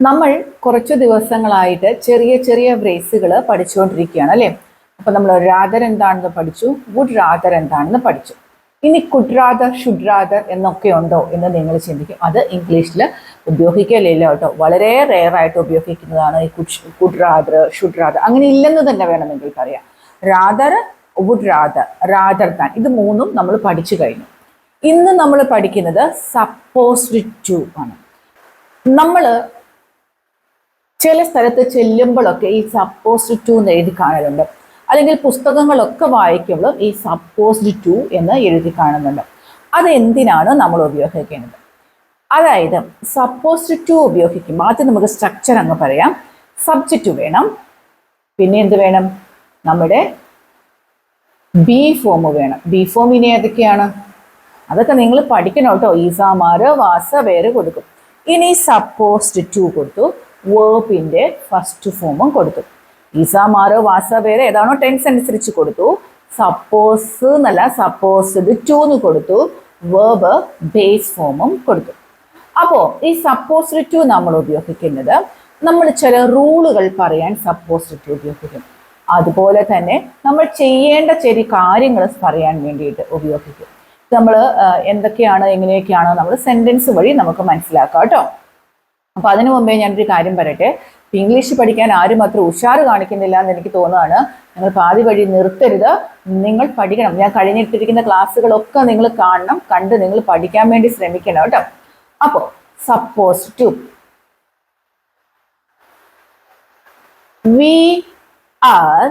നമ്മൾ കുറച്ച് ദിവസങ്ങളായിട്ട് ചെറിയ ചെറിയ ഫ്രേസുകൾ പഠിച്ചുകൊണ്ടിരിക്കുകയാണ് അല്ലേ? അപ്പൊ നമ്മൾ രാധർ എന്താണെന്ന് പഠിച്ചു വുഡ് രാധർ എന്താണെന്ന് പഠിച്ചു. ഇനി കുഡ് റാദർ ഷുഡ് റാദർ എന്നൊക്കെ ഉണ്ടോ എന്ന് നിങ്ങൾ ചിന്തിക്കും. അത് ഇംഗ്ലീഷിൽ ഉപയോഗിക്കലില്ല കേട്ടോ. വളരെ റെയർ ആയിട്ട് ഉപയോഗിക്കുന്നതാണ് ഈ could could rather should rather അങ്ങനെ ഇല്ലെന്ന് തന്നെ വേണമെങ്കിൽ പറയാം രാധർ വുഡ് രാധർ രാധർ താൻ ഇത് മൂന്നും നമ്മൾ പഠിച്ചു കഴിഞ്ഞു. ഇന്ന് നമ്മൾ പഠിക്കുന്നത് സപ്പോസ്ഡ് ടു ആണ്. നമ്മൾ ചില സ്ഥലത്ത് ചെല്ലുമ്പോഴൊക്കെ ഈ സപ്പോസ്ഡ് ടു എന്ന് എഴുതി കാണലുണ്ട് അല്ലെങ്കിൽ പുസ്തകങ്ങളൊക്കെ വായിക്കുമ്പോൾ ഈ സപ്പോസ്ഡ് ടു എന്ന് എഴുതി കാണുന്നുണ്ട്. അത് എന്തിനാണ് നമ്മൾ ഉപയോഗിക്കേണ്ടത്? അതായത് സപ്പോസ്ഡ് ടു ഉപയോഗിക്കുമ്പോൾ ആദ്യം നമുക്ക് സ്ട്രക്ചർ അങ്ങ് പറയാം. സബ്ജക്റ്റ് വേണം. പിന്നെ എന്ത് വേണം? നമ്മുടെ ബി ഫോം വേണം. ബി ഫോം ഇനി ഏതൊക്കെയാണ്? അതൊക്കെ നിങ്ങൾ പഠിക്കണം കേട്ടോ. ഈസാമാര് വാസ വേറെ കൊടുക്കും. ഇനി സപ്പോസ്ഡ് ടു കൊടുത്തു. വേർബിന്റെ ഫസ്റ്റ് ഫോമും കൊടുത്തു. ഈസാമാറ് വാസ വേറെ ഏതാണോ ടെൻസ് അനുസരിച്ച് കൊടുത്തു. സപ്പോസ് എന്നല്ല സപ്പോസ്ഡ് ടു എന്ന് കൊടുത്തു. വേർബ് ബേസ് ഫോമും കൊടുത്തു. അപ്പോൾ ഈ സപ്പോസ്ഡ് ടു നമ്മൾ ഉപയോഗിക്കുന്നത് നമ്മൾ ചില റൂളുകൾ പറയാൻ സപ്പോസ്ഡ് ടു ഉപയോഗിക്കും. അതുപോലെ തന്നെ നമ്മൾ ചെയ്യേണ്ട ചെറിയ കാര്യങ്ങൾ പറയാൻ വേണ്ടിയിട്ട് ഉപയോഗിക്കും. നമ്മൾ എന്തൊക്കെയാണ് എങ്ങനെയൊക്കെയാണ് നമ്മൾ സെന്റൻസ് വഴി നമുക്ക് മനസ്സിലാക്കാം കേട്ടോ. അപ്പൊ അതിനു മുമ്പേ ഞാനൊരു കാര്യം പറയട്ടെ? ഇംഗ്ലീഷ് പഠിക്കാൻ ആരും അത്ര ഉഷാർ കാണിക്കുന്നില്ല എന്ന് എനിക്ക് തോന്നുകയാണ്. നിങ്ങൾ പാതി വഴി നിർത്തരുത്. നിങ്ങൾ പഠിക്കണം. ഞാൻ കഴിഞ്ഞിട്ടിരിക്കുന്ന ക്ലാസ്സുകളൊക്കെ നിങ്ങൾ കാണണം. കണ്ട് നിങ്ങൾ പഠിക്കാൻ വേണ്ടി ശ്രമിക്കണം കേട്ടോ. അപ്പോ suppose to we are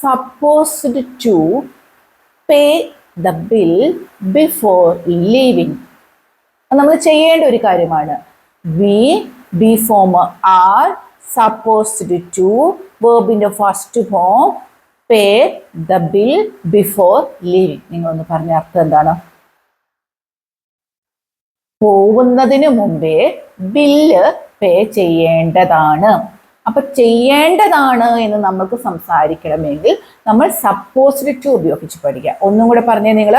supposed to pay the bill before leaving നമ്മൾ ചെയ്യേണ്ട ഒരു കാര്യമാണ്. We V form are supposed to വേർബിന്റെ first form pay the bill before leaving നിങ്ങളൊന്ന് പറഞ്ഞ അർത്ഥം എന്താണ്? പോകുന്നതിന് മുമ്പേ ബില്ല് പേ ചെയ്യേണ്ടതാണ്. അപ്പൊ ചെയ്യേണ്ടതാണ് എന്ന് നമുക്ക് സംസാരിക്കണമെങ്കിൽ നമ്മൾ സപ്പോസ്ഡ് ടു ഉപയോഗിച്ച് പഠിക്കുക. ഒന്നും കൂടെ പറഞ്ഞേ നിങ്ങൾ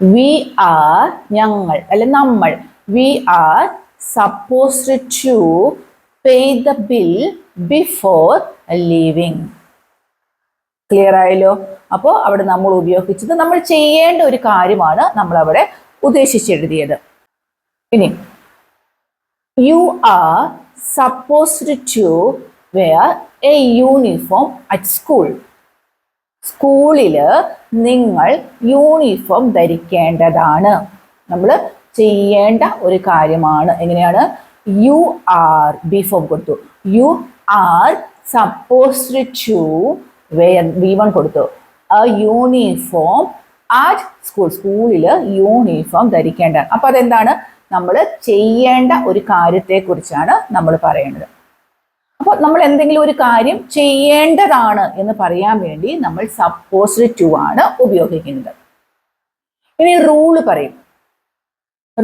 വി ആർ ഞങ്ങൾ അല്ലെ നമ്മൾ. We are supposed to pay the bill before leaving. Clear ആയല്ലോ? അപ്പോൾ അവിടെ നമ്മൾ ഉപയോഗിച്ചത് നമ്മൾ ചെയ്യേണ്ട ഒരു കാര്യമാണ് നമ്മൾ അവിടെ ഉദ്ദേശിച്ചെഴുതിയത്. ഇനി you are supposed to wear a uniform at school school നിങ്ങൾ യൂണിഫോം ധരിക്കേണ്ടതാണ്. നമ്മൾ ചെയ്യേണ്ട ഒരു കാര്യമാണ്. എങ്ങനെയാണ്? യു ആർ ബി ഫോം കൊടുത്തു. You are supposed to wear V one കൊടുത്തു. എ യൂണിഫോം ആറ്റ് സ്കൂൾ സ്കൂളിൽ യൂണിഫോം ധരിക്കേണ്ടതാണ്. അപ്പോൾ അതെന്താണ്? നമ്മൾ ചെയ്യേണ്ട ഒരു കാര്യത്തെക്കുറിച്ചാണ് നമ്മൾ പറയേണ്ടത്. അപ്പോൾ നമ്മൾ എന്തെങ്കിലും ഒരു കാര്യം ചെയ്യേണ്ടതാണ് എന്ന് പറയാൻ വേണ്ടി നമ്മൾ സപ്പോസ് ടു ആണ് ഉപയോഗിക്കുന്നത്. ഇനി റൂൾ പറയും.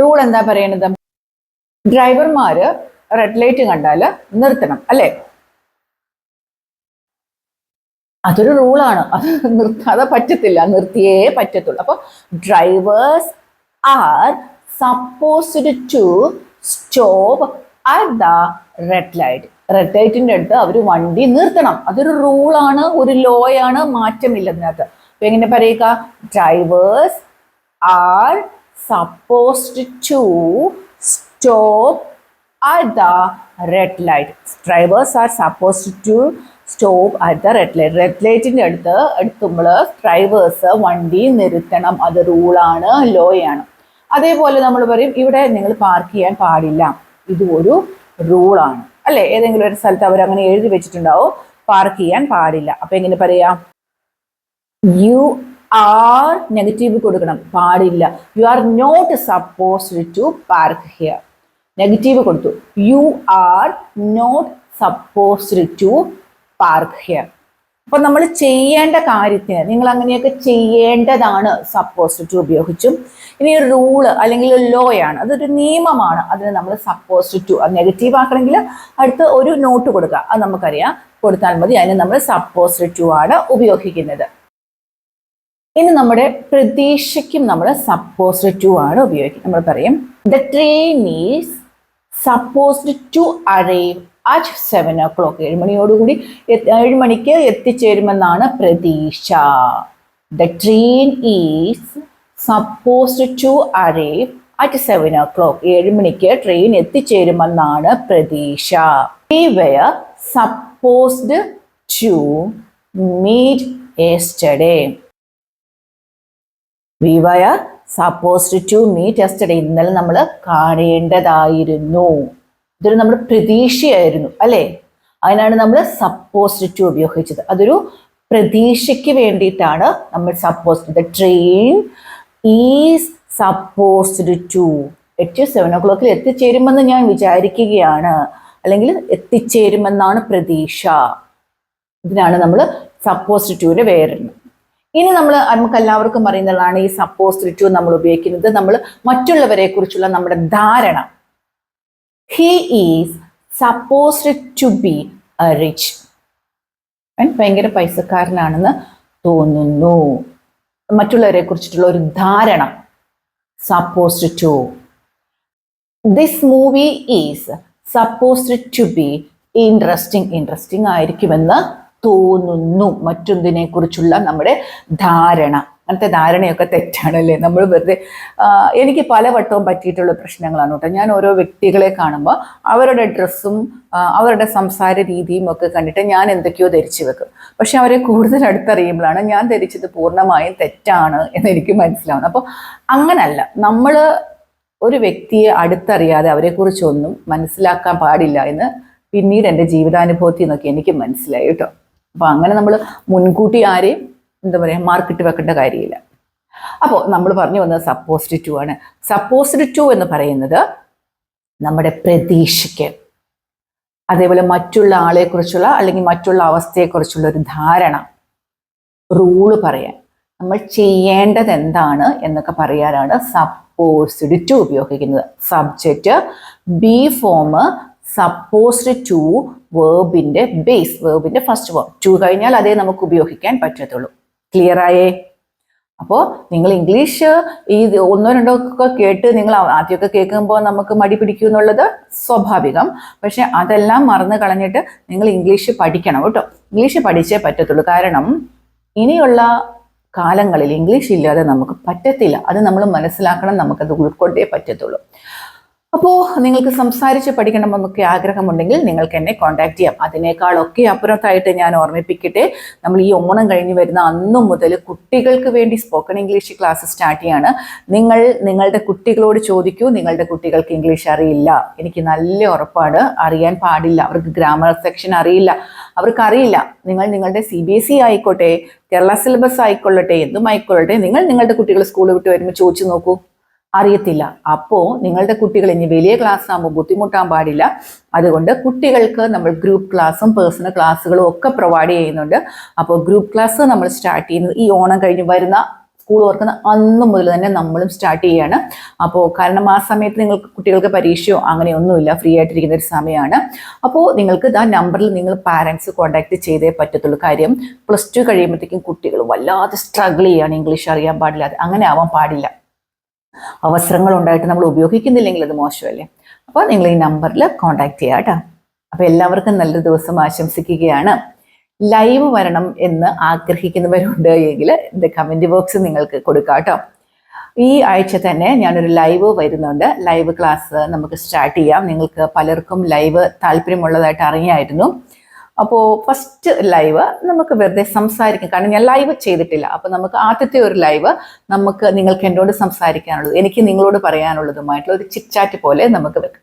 റൂൾ എന്താ പറയണത്? ഡ്രൈവർമാര് റെഡ് ലൈറ്റ് കണ്ടാൽ നിർത്തണം അല്ലേ? അതൊരു റൂളാണ് അത് നിർത്താതെ പറ്റത്തില്ല. നിർത്തിയേ പറ്റത്തുള്ളൂ. അപ്പോൾ drivers are supposed to stop at the red light red ലൈറ്റിന്റെ അടുത്ത് അവർ വണ്ടി നിർത്തണം. അതൊരു റൂളാണ് ഒരു ലോയാണ് മാറ്റമില്ല അതിനകത്ത്. എങ്ങനെ പറയുക? Drivers are supposed to stop at the red light. Drivers are supposed to stop at the red light red ലൈറ്റിന്റെ അടുത്ത് എടുക്കുമ്പോൾ ഡ്രൈവേഴ്സ് വണ്ടി നിർത്തണം. അത് റൂളാണ് ലോയാണ് അതേപോലെ നമ്മൾ പറയും ഇവിടെ നിങ്ങൾ പാർക്ക് ചെയ്യാൻ പാടില്ല. ഇത് ഒരു റൂളാണ് അല്ലേ? ഏതെങ്കിലും ഒരു സ്ഥലത്ത് അവർ അങ്ങനെ എഴുതി വെച്ചിട്ടുണ്ടാവും പാർക്ക് ചെയ്യാൻ പാടില്ല. അപ്പം എങ്ങനെ പറയാം? യു ആർ നെഗറ്റീവ് കൊടുക്കണം. പാടില്ല. You are not supposed to park here negative കൊടുത്തു. You are not supposed to park here അപ്പൊ നമ്മൾ ചെയ്യേണ്ട കാര്യത്തിന് നിങ്ങൾ അങ്ങനെയൊക്കെ ചെയ്യേണ്ടതാണ് സപ്പോസ്ഡ് ടു ഉപയോഗിച്ചും. ഇനി റൂൾ അല്ലെങ്കിൽ ലോ ആണ്. അതൊരു നിയമമാണ്. അതിന് നമ്മൾ സപ്പോസ്ഡ് ടു നെഗറ്റീവ് ആക്കണമെങ്കിൽ അടുത്ത് ഒരു നോട്ട് കൊടുക്കുക. അത് നമുക്കറിയാം. കൊടുത്താൽ മതി. അതിന് നമ്മൾ സപ്പോസ്ഡ് ടു ആണ് ഉപയോഗിക്കുന്നത്. ഇനി നമ്മുടെ പ്രതീക്ഷയ്ക്കും നമ്മൾ സപ്പോസ്ഡ് ടു ആണ് ഉപയോഗിക്കുന്നത് നമ്മൾ പറയും the train is supposed to arrive at seven o'clock ഏഴുമണിയോടുകൂടി ഏഴുമണിക്ക് എത്തി- ഏഴ് മണിക്ക് എത്തിച്ചേരുമെന്നാണ് പ്രതീക്ഷ. The train is supposed to arrive at seven o'clock ഏഴ് മണിക്ക് ട്രെയിൻ എത്തിച്ചേരുമെന്നാണ് പ്രതീക്ഷ. Supposed to meet yesterday we were supposed to meet yesterday ഇന്നലെ നമ്മൾ കാണേണ്ടതായിരുന്നു. ഇതൊരു നമ്മുടെ പ്രതീക്ഷയായിരുന്നു അല്ലേ? അതിനാണ് നമ്മൾ സപ്പോസ്ഡ് ടു ഉപയോഗിച്ചത്. അതൊരു പ്രതീക്ഷയ്ക്ക് വേണ്ടിയിട്ടാണ് നമ്മൾ supposed the train is supposed to at seven O ക്ലോക്കിൽ എത്തിച്ചേരുമെന്ന് ഞാൻ വിചാരിക്കുകയാണ്. അല്ലെങ്കിൽ എത്തിച്ചേരുമെന്നാണ് പ്രതീക്ഷ. ഇതിനാണ് നമ്മൾ സപ്പോസ്ഡ് ടുവിന്റെ വേറെണ്ണം ഇനി നമ്മൾ നമുക്ക് എല്ലാവർക്കും അറിയുന്നതാണ് ഈ സപ്പോസ് ടു നമ്മൾ ഉപയോഗിക്കുന്നത്. നമ്മൾ മറ്റുള്ളവരെ കുറിച്ചുള്ള നമ്മുടെ ധാരണ. He is supposed to be a rich ഭയങ്കര പൈസക്കാരനാണെന്ന് തോന്നുന്നു. മറ്റുള്ളവരെ കുറിച്ചിട്ടുള്ള ഒരു ധാരണ. Supposed to this movie is supposed to be interesting interesting ആയിരിക്കുമെന്ന് തോന്നുന്നു മറ്റൊന്നിനെ കുറിച്ചുള്ള നമ്മുടെ ധാരണ. അങ്ങനത്തെ ധാരണയൊക്കെ തെറ്റാണല്ലേ? നമ്മൾ വെറുതെ എനിക്ക് പലവട്ടവും പറ്റിയിട്ടുള്ള പ്രശ്നങ്ങളാണ് കേട്ടോ. ഞാൻ ഓരോ വ്യക്തികളെ കാണുമ്പോൾ അവരുടെ ഡ്രസ്സും അവരുടെ സംസാര രീതിയും ഒക്കെ കണ്ടിട്ട് ഞാൻ എന്തൊക്കെയോ ധരിച്ചു വെക്കും. പക്ഷെ അവരെ കൂടുതൽ അടുത്തറിയുമ്പോഴാണ് ഞാൻ ധരിച്ചത് പൂർണമായും തെറ്റാണ് എന്ന് എനിക്ക് മനസ്സിലാവുന്നത്. അപ്പോൾ അങ്ങനല്ല. നമ്മൾ ഒരു വ്യക്തിയെ അടുത്തറിയാതെ അവരെക്കുറിച്ചൊന്നും മനസ്സിലാക്കാൻ പാടില്ല എന്ന് പിന്നീട് എന്റെ ജീവിതാനുഭവത്തിൽ നിന്നൊക്കെ എനിക്ക് മനസ്സിലായി കേട്ടോ. അപ്പോൾ അങ്ങനെ നമ്മൾ മുൻകൂട്ടി ആരെയും എന്താ പറയുക മാർക്കിട്ട് വെക്കേണ്ട കാര്യമില്ല. അപ്പോൾ നമ്മൾ പറഞ്ഞു വന്നത് സപ്പോസ്ഡ് ടു ആണ്. സപ്പോസ്ഡ് ടു എന്ന് പറയുന്നത് നമ്മുടെ പ്രതീക്ഷയ്ക്ക് അതേപോലെ മറ്റുള്ള ആളെക്കുറിച്ചുള്ള അല്ലെങ്കിൽ മറ്റുള്ള അവസ്ഥയെക്കുറിച്ചുള്ള ഒരു ധാരണ റൂൾ പറയാൻ. നമ്മൾ ചെയ്യേണ്ടത് എന്താണ് എന്നൊക്കെ പറയാനാണ് സപ്പോസ്ഡ് ടു ഉപയോഗിക്കുന്നത്. Subject be form supposed to വേർബിന്റെ base വേർബിന്റെ ഫസ്റ്റ് വേർബ് ടു കഴിഞ്ഞാൽ അതേ നമുക്ക് ഉപയോഗിക്കാൻ പറ്റത്തുള്ളൂ. ക്ലിയർ ആയേ? അപ്പോൾ നിങ്ങൾ ഇംഗ്ലീഷ് ഈ ഒന്നോ രണ്ടോ ഒക്കെ കേട്ട് നിങ്ങൾ ആദ്യമൊക്കെ കേൾക്കുമ്പോൾ നമുക്ക് മടി പിടിക്കും എന്നുള്ളത് സ്വാഭാവികം. പക്ഷെ അതെല്ലാം മറന്നു കളഞ്ഞിട്ട് നിങ്ങൾ ഇംഗ്ലീഷ് പഠിക്കണം കേട്ടോ. ഇംഗ്ലീഷ് പഠിച്ചേ പറ്റത്തുള്ളൂ. കാരണം ഇനിയുള്ള കാലങ്ങളിൽ ഇംഗ്ലീഷ് ഇല്ലാതെ നമുക്ക് പറ്റത്തില്ല. അത് നമ്മൾ മനസ്സിലാക്കണം നമുക്കത് ഉൾക്കൊണ്ടേ പറ്റത്തുള്ളൂ. അപ്പോൾ നിങ്ങൾക്ക് സംസാരിച്ച് പഠിക്കണമെന്നൊക്കെ ആഗ്രഹമുണ്ടെങ്കിൽ നിങ്ങൾക്ക് എന്നെ കോൺടാക്ട് ചെയ്യാം. അതിനേക്കാളൊക്കെ അപ്പുറത്തായിട്ട് ഞാൻ ഓർമ്മിപ്പിക്കട്ടെ നമ്മൾ ഈ ഓണം കഴിഞ്ഞ് വരുന്ന അന്നു മുതൽ കുട്ടികൾക്ക് വേണ്ടി സ്പോക്കൺ ഇംഗ്ലീഷ് ക്ലാസ് സ്റ്റാർട്ട് ചെയ്യാണ്. നിങ്ങൾ നിങ്ങളുടെ കുട്ടികളോട് ചോദിക്കൂ നിങ്ങളുടെ കുട്ടികൾക്ക് ഇംഗ്ലീഷ് അറിയില്ല. എനിക്ക് നല്ല ഉറപ്പാണ്. അറിയാൻ പാടില്ല. അവർക്ക് ഗ്രാമർ സെക്ഷൻ അറിയില്ല. അവർക്ക് അറിയില്ല നിങ്ങൾ നിങ്ങളുടെ സി ബി എസ് ഇ ആയിക്കോട്ടെ കേരള സിലബസ് ആയിക്കൊള്ളട്ടെ എന്തും ആയിക്കൊള്ളട്ടെ നിങ്ങൾ നിങ്ങളുടെ കുട്ടികൾ സ്കൂൾ വിട്ട് വരുമ്പോൾ ചോദിച്ചു നോക്കൂ. അറിയത്തില്ല. അപ്പോൾ നിങ്ങളുടെ കുട്ടികൾ ഇനി വലിയ ക്ലാസ് ആകുമ്പോൾ ബുദ്ധിമുട്ടാൻ പാടില്ല. അതുകൊണ്ട് കുട്ടികൾക്ക് നമ്മൾ ഗ്രൂപ്പ് ക്ലാസ്സും പേഴ്സണൽ ക്ലാസ്സുകളും ഒക്കെ പ്രൊവൈഡ് ചെയ്യുന്നുണ്ട്. അപ്പോൾ ഗ്രൂപ്പ് ക്ലാസ് നമ്മൾ സ്റ്റാർട്ട് ചെയ്യുന്നത് ഈ ഓണം കഴിഞ്ഞ് വരുന്ന സ്കൂൾ ഓർക്കുന്ന അന്ന് മുതൽ തന്നെ നമ്മളും സ്റ്റാർട്ട് ചെയ്യാണ്. അപ്പോൾ കാരണം ആ സമയത്ത് നിങ്ങൾക്ക് കുട്ടികൾക്ക് പരീക്ഷയോ അങ്ങനെയൊന്നുമില്ല. ഫ്രീ ആയിട്ടിരിക്കുന്ന ഒരു സമയമാണ്. അപ്പോൾ നിങ്ങൾക്ക് ആ നമ്പറിൽ നിങ്ങൾ പാരൻസ് കോൺടാക്ട് ചെയ്തേ പറ്റത്തുള്ളൂ. കാര്യം പ്ലസ് ടു കഴിയുമ്പോഴത്തേക്കും കുട്ടികൾ വല്ലാതെ സ്ട്രഗിൾ ചെയ്യാണ് ഇംഗ്ലീഷ് അറിയാൻ പാടില്ലാതെ. അങ്ങനെ ആവാൻ പാടില്ല. അവസരങ്ങൾ ഉണ്ടായിട്ട് നമ്മൾ ഉപയോഗിക്കുന്നില്ലെങ്കിൽ അത് മോശമല്ലേ? അപ്പോൾ നിങ്ങൾ ഈ നമ്പറിൽ കോൺടാക്ട് ചെയ്യുക കേട്ടോ അപ്പോൾ എല്ലാവർക്കും നല്ലൊരു ദിവസം ആശംസിക്കുകയാണ്. ലൈവ് വരണം എന്ന് ആഗ്രഹിക്കുന്നവരുണ്ട് എങ്കിൽ എന്റെ കമന്റ് ബോക്സ് നിങ്ങൾക്ക് കൊടുക്കാം കേട്ടോ ഈ ആഴ്ച തന്നെ ഞാനൊരു ലൈവ് വരുന്നുണ്ട്. ലൈവ് ക്ലാസ് നമുക്ക് സ്റ്റാർട്ട് ചെയ്യാം. നിങ്ങൾക്ക് പലർക്കും ലൈവ് താല്പര്യമുള്ളതായിട്ട് അറിയായിരുന്നു. അപ്പോൾ ഫസ്റ്റ് ലൈവ് നമുക്ക് വെറുതെ സംസാരിക്കാം കാരണം ഞാൻ ലൈവ് ചെയ്തിട്ടില്ല. അപ്പോൾ നമുക്ക് ആദ്യത്തെ ഒരു ലൈവ് നമുക്ക് നിങ്ങൾക്ക് എന്നോട് സംസാരിക്കാനുള്ളത് എനിക്ക് നിങ്ങളോട് പറയാനുള്ളതുമായിട്ടുള്ള ഒരു ചിറ്റാറ്റ് പോലെ നമുക്ക് വെക്കാം.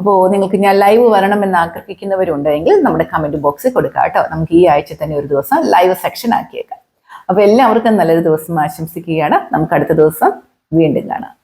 അപ്പോൾ നിങ്ങൾക്ക് ഞാൻ ലൈവ് വരണമെന്ന് ആഗ്രഹിക്കുന്നവരുണ്ടെങ്കിൽ നമ്മുടെ കമന്റ് ബോക്സിൽ കൊടുക്കാം കേട്ടോ. നമുക്ക് ഈ ആഴ്ച തന്നെ ഒരു ദിവസം ലൈവ് സെക്ഷൻ ആക്കിയേക്കാം. അപ്പോൾ എല്ലാവർക്കും നല്ലൊരു ദിവസം ആശംസിക്കുകയാണ്. നമുക്ക് അടുത്ത ദിവസം വീണ്ടും കാണാം.